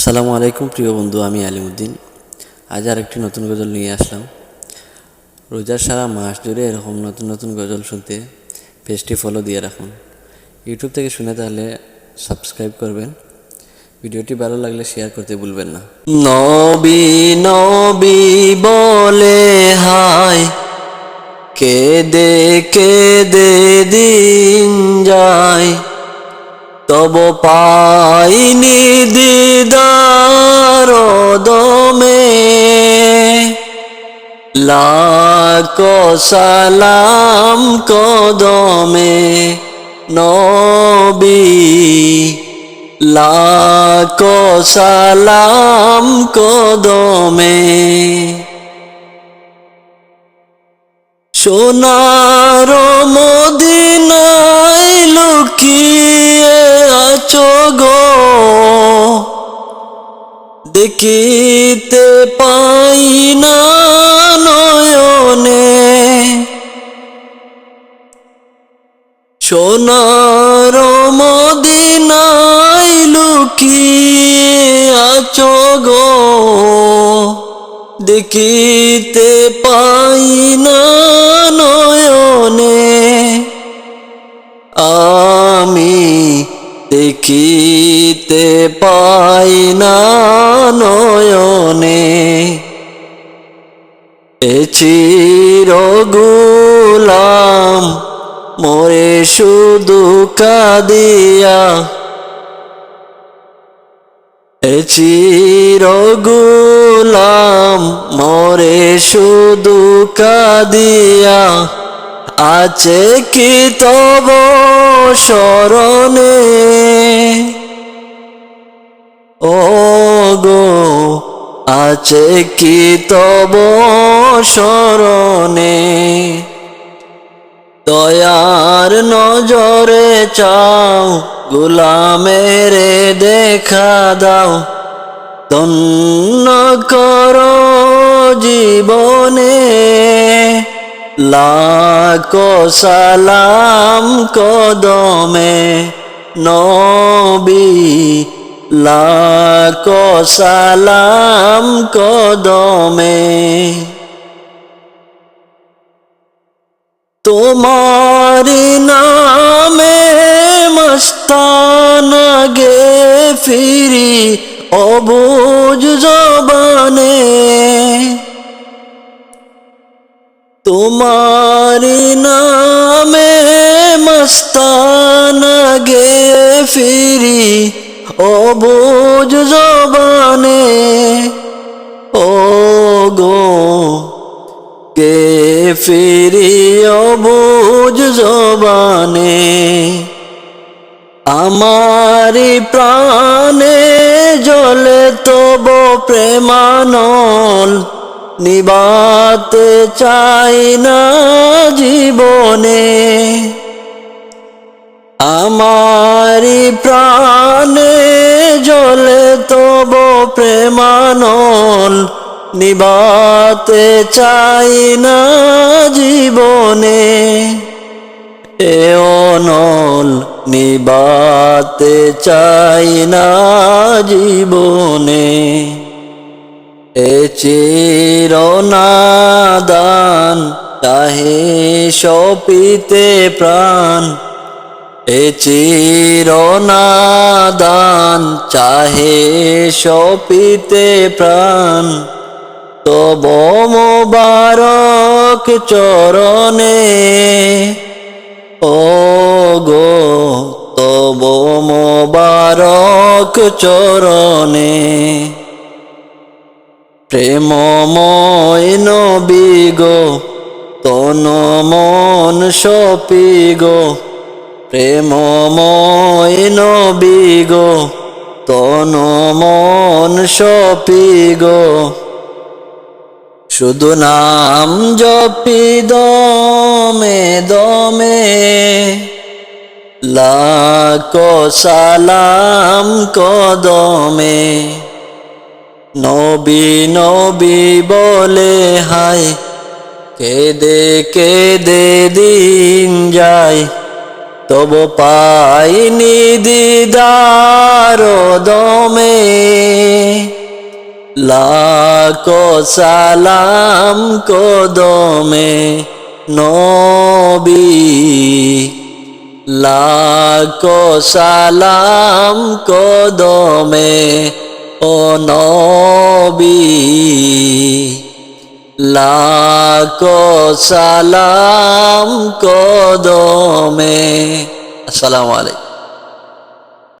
আসসালামু আলাইকুম, প্রিয় বন্ধু, আমি আলিমুদ্দিন। আজ আর একটি নতুন গজল নিয়ে আসলাম। রোজার সারা মাস জুড়ে এরকম নতুন নতুন গজল শুনতে পেজটি ফলো দিয়ে রাখুন। ইউটিউব থেকে শুনে তাহলে সাবস্ক্রাইব করবেন। ভিডিওটি ভালো লাগলে শেয়ার করতে ভুলবেন না। নবী নবী বলে হায়, কেদে কেদে দিন যায়। তব পাইনি দিদার দমে। লাখ সালাম কদমে নবী। লাখ সালাম কদমে। সোনার মদিনায় লুকিয়ে গো দেখিতে পাই না নয়নে। সোনার মদিনাই লুকিয়ে আছো গো দেখিতে পাই নয়নে এ চিরগুলাম মোরে শুধু কাদিয়া। এ চিরগুলাম মরে শুধু কাদিয়া। আছে কি তব স্মরণে? ও গো আছে কি তব স্মরণে? দয়ার নজরে চাও, গুলামের দেখা দাও। তন্ন কর জীবনে। লাখ সালাম কদমে নবী লাখ সালাম কদমে। তোমারি নামে মস্তানা গে ফিরি অবুজ জবানে। তোমারি নামে কে ফিরি অবুজ জবানে, আমারি প্রাণে জলে তব প্রেমানল, নিবাতে চাই না জীবনে। আমারি প্রাণে জলে তব প্রেমানল নিবাতে চাই না জীবনে। এ অনল নিবাতে চাই না জীবনে। এ চিরনাদান তাহে সপিতে প্রাণ। এ চিরনাদান চাহে সপিতে প্রাণ। তব মোবারক চরণে ও গো তব মোবারক চরণে, প্রেমময় নবী গো, তন মন সপি গো, প্রেমময় নবী গো, তন মন সপি গো। শুধু নাম জপি দমে দমে। লাখ সালাম কদমে। নবী নবী বলে, হায়, কেদে কেদে দিন যায়। তব পাইনি দিদার লাখো সালাম কদমে নবী লাখো সালাম কদমে ও নবী লাখো সালাম কদমে। আসসালামু আলাইকুম।